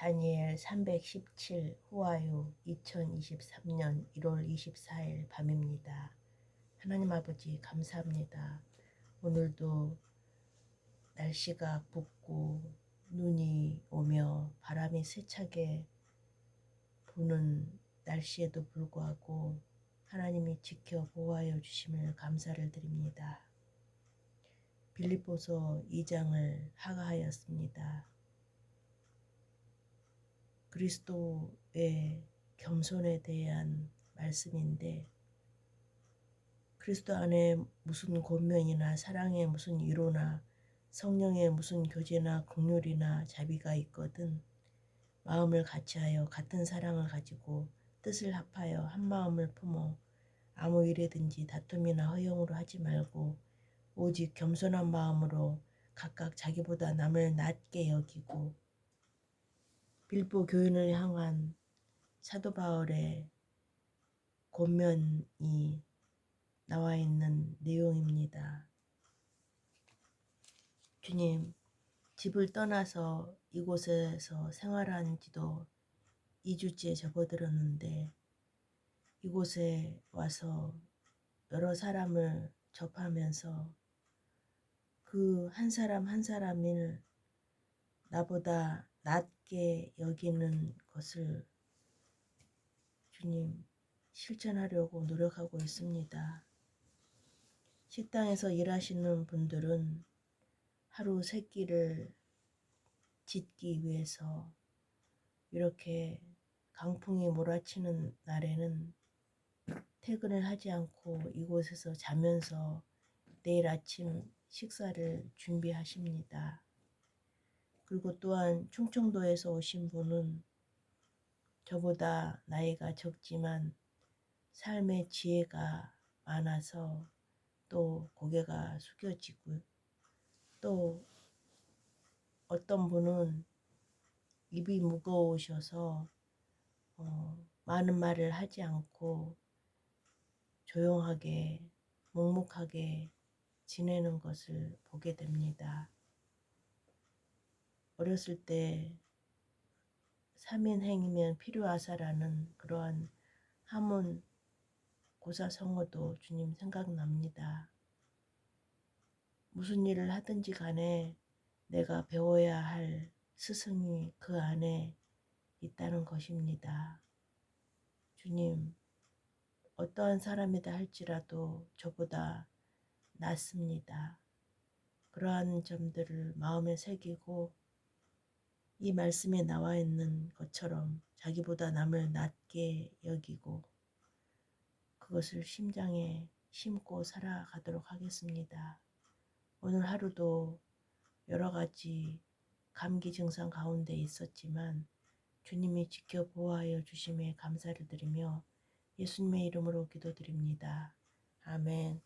다니엘 317 후아유 2023년 1월 24일 밤입니다. 하나님 아버지 감사합니다. 오늘도 날씨가 붓고 눈이 오며 바람이 세차게 부는 날씨에도 불구하고 하나님이 지켜 보호하여 주심을 감사를 드립니다. 빌립보서 2장을 하가하였습니다. 그리스도의 겸손에 대한 말씀인데 그리스도 안에 무슨 권면이나 사랑의 무슨 위로나 성령의 무슨 교제나 긍휼이나 자비가 있거든 마음을 같이하여 같은 사랑을 가지고 뜻을 합하여 한 마음을 품어 아무 일에든지 다툼이나 허용으로 하지 말고 오직 겸손한 마음으로 각각 자기보다 남을 낮게 여기고 빌보 교인을 향한 사도 바울의 권면이 나와 있는 내용입니다. 주님, 집을 떠나서 이곳에서 생활한 지도 2주째 접어들었는데 이곳에 와서 여러 사람을 접하면서 그 한 사람 한 사람을 나보다 낮게 여기는 것을 주님 실천하려고 노력하고 있습니다. 식당에서 일하시는 분들은 하루 세 끼를 짓기 위해서 이렇게 강풍이 몰아치는 날에는 퇴근을 하지 않고 이곳에서 자면서 내일 아침 식사를 준비하십니다. 그리고 또한 충청도에서 오신 분은 저보다 나이가 적지만 삶의 지혜가 많아서 또 고개가 숙여지고 또 어떤 분은 입이 무거우셔서 어, 많은 말을 하지 않고 조용하게 묵묵하게 지내는 것을 보게 됩니다. 어렸을 때 삼인행이면 필요하사라는 그러한 하문 고사성어도 주님 생각납니다. 무슨 일을 하든지 간에 내가 배워야 할 스승이 그 안에 있다는 것입니다. 주님, 어떠한 사람이다 할지라도 저보다 낫습니다. 그러한 점들을 마음에 새기고 이 말씀에 나와 있는 것처럼 자기보다 남을 낮게 여기고 그것을 심장에 심고 살아가도록 하겠습니다. 오늘 하루도 여러 가지 감기 증상 가운데 있었지만 주님이 지켜 보호하여 주심에 감사를 드리며 예수님의 이름으로 기도드립니다. 아멘.